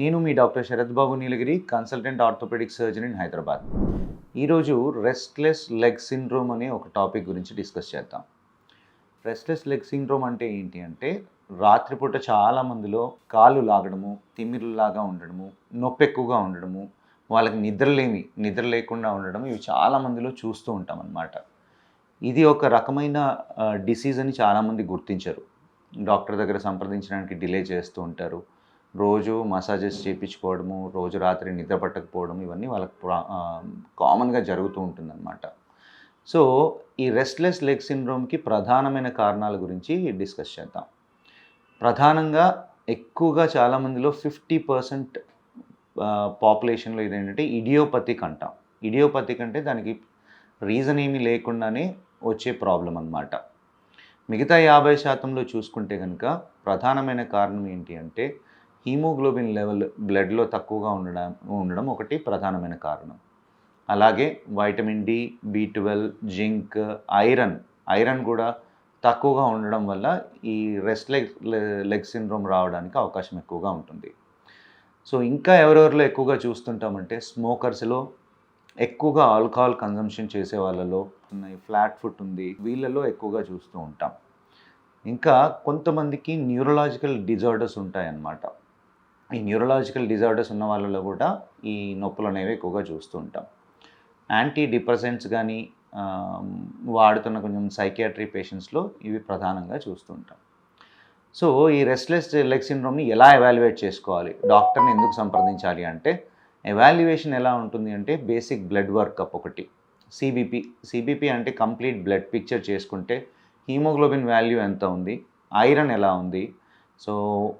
నేను మీ doctor Sharath Babu Neelagiri consultant orthopaedic surgeon in Hyderabad. ఈరోజు restless leg syndrome అనే ఒక టాపిక్ గురించి డిస్కస్ చేద్దాం. రెస్ట్లెస్ లెగ్ సిండ్రోమ్ అంటే ఏంటి అంటే రాత్రిపూట చాలామందిలో కాళ్ళు లాగడము తిమ్మిరులాగా ఉండడము నొప్పి ఎక్కువగా ఉండడము వాళ్ళకి నిద్రలేమి నిద్ర లేకుండా ఉండడం ఇవి చాలా మందిలో చూస్తూ ఉంటాం అన్నమాట. ఇది ఒక రకమైన డిసీజ్ అని చాలామంది గుర్తించరు. డాక్టర్ దగ్గర సంప్రదించడానికి డిలే చేస్తూ ఉంటారు. రోజు మసాజెస్ చేయించుకోవడము రోజు రాత్రి నిద్ర పట్టకపోవడం ఇవన్నీ వాళ్ళకి కామన్గా జరుగుతూ ఉంటుందన్నమాట. సో ఈ రెస్ట్లెస్ లెగ్ సిండ్రోమ్కి ప్రధానమైన కారణాల గురించి డిస్కస్ చేద్దాం. ప్రధానంగా ఎక్కువగా చాలామందిలో ఫిఫ్టీ పర్సెంట్ పాపులేషన్లో ఇదేంటంటే ఇడియోపతిక్ అంటాం. ఇడియోపతిక్ అంటే దానికి రీజన్ ఏమీ లేకుండానే వచ్చే ప్రాబ్లం అన్నమాట. మిగతా యాభై శాతంలో చూసుకుంటే కనుక ప్రధానమైన కారణం ఏంటి అంటే హీమోగ్లోబిన్ లెవెల్ బ్లడ్లో తక్కువగా ఉండడం ఉండడం ఒకటి ప్రధానమైన కారణం. అలాగే vitamin D B twelve zinc iron iron కూడా తక్కువగా ఉండడం వల్ల ఈ రెస్ట్ లెగ్ లెగ్ సిండ్రోమ్ రావడానికి అవకాశం ఎక్కువగా ఉంటుంది. సో ఇంకా ఎవరెవరిలో ఎక్కువగా చూస్తుంటామంటే స్మోకర్స్లో ఎక్కువగా ఆల్కహాల్ కన్జంప్షన్ చేసే వాళ్ళలో ఉన్నాయి. ఫ్లాట్ ఫుట్ ఉంది. వీళ్ళలో ఎక్కువగా చూస్తూ ఉంటాం. ఇంకా కొంతమందికి న్యూరలాజికల్ డిజార్డర్స్ ఉంటాయన్నమాట. ఈ న్యూరలాజికల్ డిజార్డర్స్ ఉన్న వాళ్ళలో కూడా ఈ నొప్పులు అనేవి ఎక్కువగా చూస్తూ ఉంటాం. యాంటీ డిప్రెసెంట్స్ కానీ వాడుతున్న కొంచెం సైకియాట్రీ పేషెంట్స్లో ఇవి ప్రధానంగా చూస్తుంటాం సో ఈ రెస్ట్లెస్ లెగ్ సిండ్రోమ్ని ఎలా ఎవాల్యుయేట్ చేసుకోవాలి? డాక్టర్ని ఎందుకు సంప్రదించాలి అంటే ఎవాల్యుయేషన్ ఎలా ఉంటుంది అంటే బేసిక్ బ్లడ్ వర్కప్ ఒకటి. సిబిపి సిబిపి అంటే కంప్లీట్ బ్లడ్ పిక్చర్ చేసుకుంటే హీమోగ్లోబిన్ వాల్యూ ఎంత ఉంది? ఐరన్ ఎలా ఉంది? సో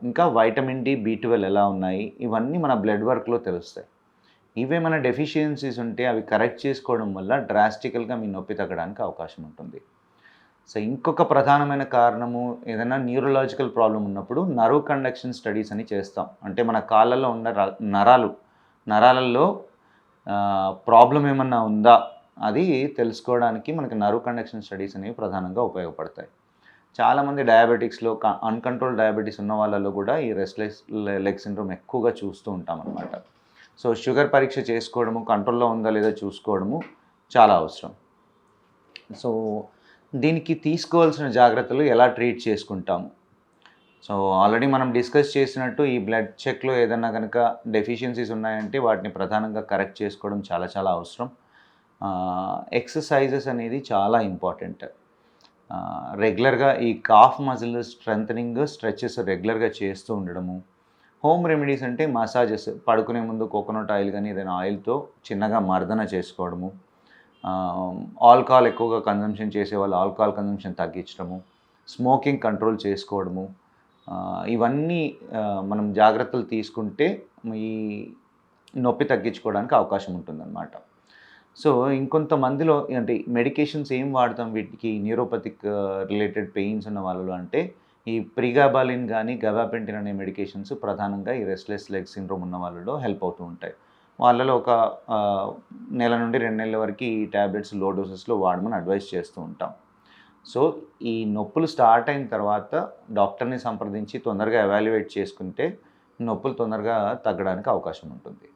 ఇంకా వైటమిన్ డి బి ట్వెల్వ్ ఎలా ఉన్నాయి? ఇవన్నీ మన బ్లడ్ వర్క్లో తెలుస్తాయి. ఇవేమైనా డెఫిషియన్సీస్ ఉంటే అవి కరెక్ట్ చేసుకోవడం వల్ల డ్రాస్టికల్గా మీ నొప్పి తగ్గడానికి అవకాశం ఉంటుంది. సో ఇంకొక ప్రధానమైన కారణము ఏదైనా న్యూరలాజికల్ ప్రాబ్లం ఉన్నప్పుడు నర్వ్ కండక్షన్ స్టడీస్ అని చేస్తాం. అంటే మన కాళ్ళల్లో ఉన్న నరాలు నరాలలో ప్రాబ్లం ఏమన్నా ఉందా? అది తెలుసుకోవడానికి మనకి నర్వ్ కండక్షన్ స్టడీస్ అనేవి ప్రధానంగా ఉపయోగపడతాయి. చాలామంది డయాబెటిక్స్లో అన్కంట్రోల్ డయాబెటీస్ ఉన్న వాళ్ళలో కూడా ఈ రెస్ట్లెస్ లెగ్ సిండ్రోమ్ ఎక్కువగా చూస్తూ ఉంటాం అనమాట సో షుగర్ పరీక్ష చేసుకోవడము కంట్రోల్లో ఉందా లేదా చూసుకోవడము చాలా అవసరం. సో దీనికి తీసుకోవాల్సిన జాగ్రత్తలు ఎలా ట్రీట్ చేసుకుంటాము? సో ఆల్రెడీ మనం డిస్కస్ చేసినట్టు ఈ బ్లడ్ చెక్లో ఏదన్నా కనుక డెఫిషియన్సీస్ ఉన్నాయంటే వాటిని ప్రధానంగా కరెక్ట్ చేసుకోవడం చాలా చాలా అవసరం. ఎక్సర్సైజెస్ అనేది చాలా ఇంపార్టెంట్ రెగ్యులర్గా ఈ కాఫ్ మజిల్ స్ట్రెంథనింగ్ స్ట్రెచెస్ రెగ్యులర్గా చేస్తూ ఉండడము. హోమ్ రెమెడీస్ అంటే మసాజెస్ పడుకునే ముందు కోకోనట్ ఆయిల్ కానీ ఏదైనా ఆయిల్తో చిన్నగా మర్దన చేసుకోవడము. ఆల్కహాల్ ఎక్కువగా కన్జంప్షన్ చేసే వాళ్ళు ఆల్కహాల్ కన్జంప్షన్ తగ్గించడము. స్మోకింగ్ కంట్రోల్ చేసుకోవడము. ఇవన్నీ మనం జాగ్రత్తలు తీసుకుంటే ఈ నొప్పి తగ్గించుకోవడానికి అవకాశం ఉంటుందన్నమాట. సో ఇంకొంతమందిలో అంటే మెడికేషన్స్ ఏం వాడతాం వీటికి? న్యూరోపతిక్ రిలేటెడ్ పెయిన్స్ ఉన్న వాళ్ళలో అంటే ఈ ప్రిగాబాలిన్ కానీ గబాపెంటిన్ అనే మెడికేషన్స్ ప్రధానంగా ఈ రెస్ట్లెస్ లెగ్ సిండ్రోమ్ ఉన్న వాళ్ళలో హెల్ప్ అవుతూ ఉంటాయి. వాళ్ళలో ఒక నెల నుండి రెండు నెలల వరకు ఈ ట్యాబ్లెట్స్లో డోసెస్లో వాడమని అడ్వైస్ చేస్తూ ఉంటాం. సో ఈ నొప్పులు స్టార్ట్ అయిన తర్వాత డాక్టర్ని సంప్రదించి తొందరగా ఎవాల్యుయేట్ చేసుకుంటే నొప్పులు తొందరగా తగ్గడానికి అవకాశం ఉంటుంది.